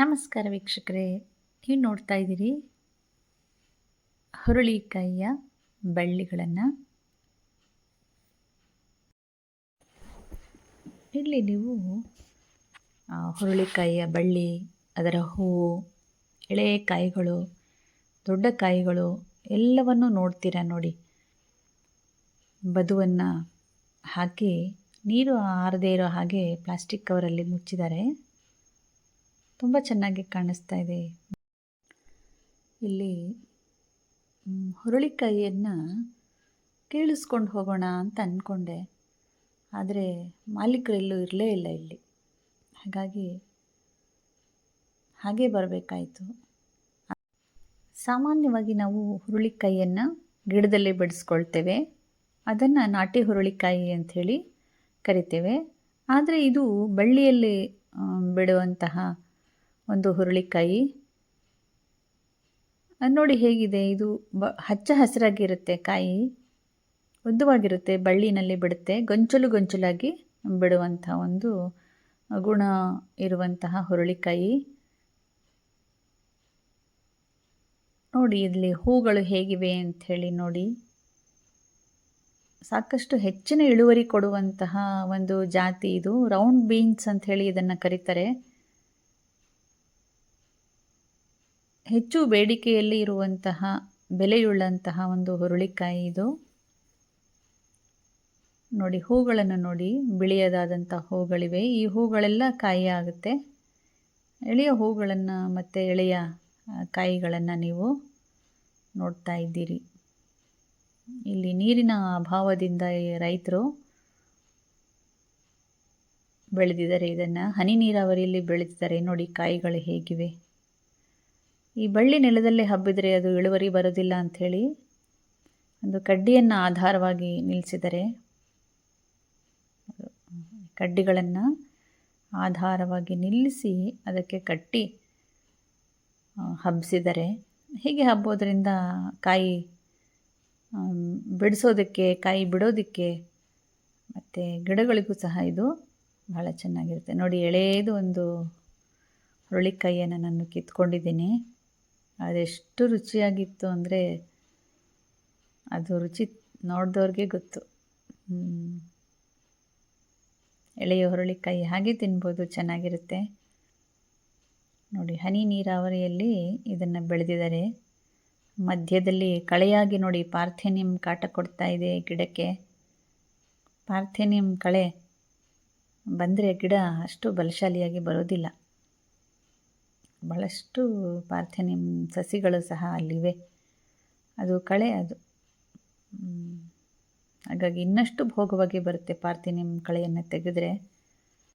ನಮಸ್ಕಾರ ವೀಕ್ಷಕರೇ, ನೀವು ನೋಡ್ತಾ ಇದ್ದೀರಿ ಹುರುಳಿಕಾಯಿಯ ಬಳ್ಳಿಗಳನ್ನು. ಇಲ್ಲಿ ನೀವು ಹುರುಳಿಕಾಯಿಯ ಬಳ್ಳಿ, ಅದರ ಹೂವು, ಎಳೆ ಕಾಯಿಗಳು, ದೊಡ್ಡ ಕಾಯಿಗಳು ಎಲ್ಲವನ್ನು ನೋಡ್ತೀರಾ ನೋಡಿ. ಬದುವನ್ನು ಹಾಕಿ, ನೀರು ಆರದೇ ಇರೋ ಹಾಗೆ ಪ್ಲಾಸ್ಟಿಕ್ ಕವರಲ್ಲಿ ಮುಚ್ಚಿದ್ದಾರೆ. ತುಂಬ ಚೆನ್ನಾಗಿ ಕಾಣಿಸ್ತಾ ಇದೆ. ಇಲ್ಲಿ ಹುರುಳಿಕಾಯಿಯನ್ನು ಕೇಳಿಸ್ಕೊಂಡು ಹೋಗೋಣ ಅಂತ ಅಂದ್ಕೊಂಡೆ ಆದರೆ ಮಾಲೀಕರೆಲ್ಲೂ ಇರಲೇ ಇಲ್ಲ ಇಲ್ಲಿ. ಹಾಗಾಗಿ ಹಾಗೆ ಬರಬೇಕಾಯಿತು. ಸಾಮಾನ್ಯವಾಗಿ ನಾವು ಹುರುಳಿಕಾಯಿಯನ್ನು ಗಿಡದಲ್ಲೇ ಬೆಳೆಸ್ಕೊಳ್ತೇವೆ. ಅದನ್ನು ನಾಟಿ ಹುರುಳಿಕಾಯಿ ಅಂಥೇಳಿ ಕರಿತೇವೆ. ಆದರೆ ಇದು ಬಳ್ಳಿಯಲ್ಲಿ ಬಿಡುವಂತಹ ಒಂದು ಹುರುಳಿಕಾಯಿ. ನೋಡಿ ಹೇಗಿದೆ, ಇದು ಬ, ಹಚ್ಚ ಹಸಿರಾಗಿರುತ್ತೆ ಕಾಯಿ. ಉದ್ದವಾಗಿರುತ್ತೆ, ಬಳ್ಳಿನಲ್ಲಿ ಬಿಡುತ್ತೆ, ಗೊಂಚಲು ಗೊಂಚಲಾಗಿ ಬಿಡುವಂಥ ಒಂದು ಗುಣ ಇರುವಂತಹ ಹುರುಳಿಕಾಯಿ. ನೋಡಿ, ಇಲ್ಲಿ ಹೂಗಳು ಹೇಗಿವೆ ಅಂಥೇಳಿ ನೋಡಿ. ಸಾಕಷ್ಟು ಹೆಚ್ಚಿನ ಇಳುವರಿ ಕೊಡುವಂತಹ ಒಂದು ಜಾತಿ ಇದು. ರೌಂಡ್ ಬೀನ್ಸ್ ಅಂಥೇಳಿ ಇದನ್ನು ಕರೀತಾರೆ. ಹೆಚ್ಚು ಬೇಡಿಕೆಯಲ್ಲಿ ಇರುವಂತಹ, ಬೆಲೆಯುಳ್ಳಂತಹ ಒಂದು ಹುರುಳಿಕಾಯಿ ಇದು. ನೋಡಿ, ಹೂಗಳನ್ನು ನೋಡಿ ಬಿಳಿಯದಾದಂಥ ಹೂಗಳಿವೆ. ಈ ಹೂಗಳೆಲ್ಲ ಕಾಯಿ ಆಗುತ್ತೆ. ಎಳೆಯ ಹೂಗಳನ್ನು ಮತ್ತು ಎಳೆಯ ಕಾಯಿಗಳನ್ನು ನೀವು ನೋಡ್ತಾ ಇದ್ದೀರಿ. ಇಲ್ಲಿ ನೀರಿನ ಅಭಾವದಿಂದ ರೈತರು ಬೆಳೆದಿದ್ದಾರೆ. ಇದನ್ನು ಹನಿ ನೀರಾವರಿಯಲ್ಲಿ ಬೆಳೆದಿದ್ದಾರೆ. ನೋಡಿ, ಕಾಯಿಗಳು ಹೇಗಿವೆ. ಈ ಬಳ್ಳಿ ನೆಲದಲ್ಲೇ ಹಬ್ಬಿದರೆ ಅದು ಇಳುವರಿ ಬರೋದಿಲ್ಲ ಅಂಥೇಳಿ ಒಂದು ಕಡ್ಡಿಯನ್ನು ಆಧಾರವಾಗಿ ನಿಲ್ಲಿಸಿದರೆ ಕಡ್ಡಿಗಳನ್ನು ಆಧಾರವಾಗಿ ನಿಲ್ಲಿಸಿ ಅದಕ್ಕೆ ಕಟ್ಟಿ ಹಬ್ಬಿಸಿದರೆ ಹೀಗೆ ಹಬ್ಬೋದ್ರಿಂದ ಕಾಯಿ ಬಿಡಿಸೋದಕ್ಕೆ, ಕಾಯಿ ಬಿಡೋದಕ್ಕೆ ಮತ್ತು ಗಿಡಗಳಿಗೂ ಸಹ ಇದು ಭಾಳ ಚೆನ್ನಾಗಿರುತ್ತೆ. ನೋಡಿ ಎಳೆಯದು ಒಂದು ಹುರುಳಿಕಾಯಿಯನ್ನು ನಾನು ಕಿತ್ಕೊಂಡಿದ್ದೀನಿ. ಅದೆಷ್ಟು ರುಚಿಯಾಗಿತ್ತು ಅಂದರೆ ಅದು ರುಚಿ ನೋಡಿದವ್ರಿಗೆ ಗೊತ್ತು. ಎಳೆಯ ಹುರುಳಿಕಾಯಿ ಹಾಗೆ ತಿನ್ಬೋದು, ಚೆನ್ನಾಗಿರುತ್ತೆ. ನೋಡಿ, ಹನಿ ನೀರಾವರಿಯಲ್ಲಿ ಇದನ್ನು ಬೆಳೆದಿದ್ದಾರೆ. ಮಧ್ಯದಲ್ಲಿ ಕಳೆಯಾಗಿ ನೋಡಿ, ಪಾರ್ಥೇನಿಯಂ ಕಾಟ ಕೊಡ್ತಾ ಇದೆ ಗಿಡಕ್ಕೆ. ಪಾರ್ಥೇನಿಯಂ ಕಳೆ ಬಂದರೆ ಗಿಡ ಅಷ್ಟು ಬಲಶಾಲಿಯಾಗಿ ಬರೋದಿಲ್ಲ. ಭಾಳಷ್ಟು ಪಾರ್ಥೆನಿಯಂ ಸಸಿಗಳು ಸಹ ಅಲ್ಲಿವೆ. ಅದು ಕಳೆ ಅದು. ಹಾಗಾಗಿ ಇನ್ನಷ್ಟು ಭೋಗವಾಗಿ ಬರುತ್ತೆ ಪಾರ್ಥೆನಿಯಂ ಕಳೆಯನ್ನು ತೆಗೆದ್ರೆ.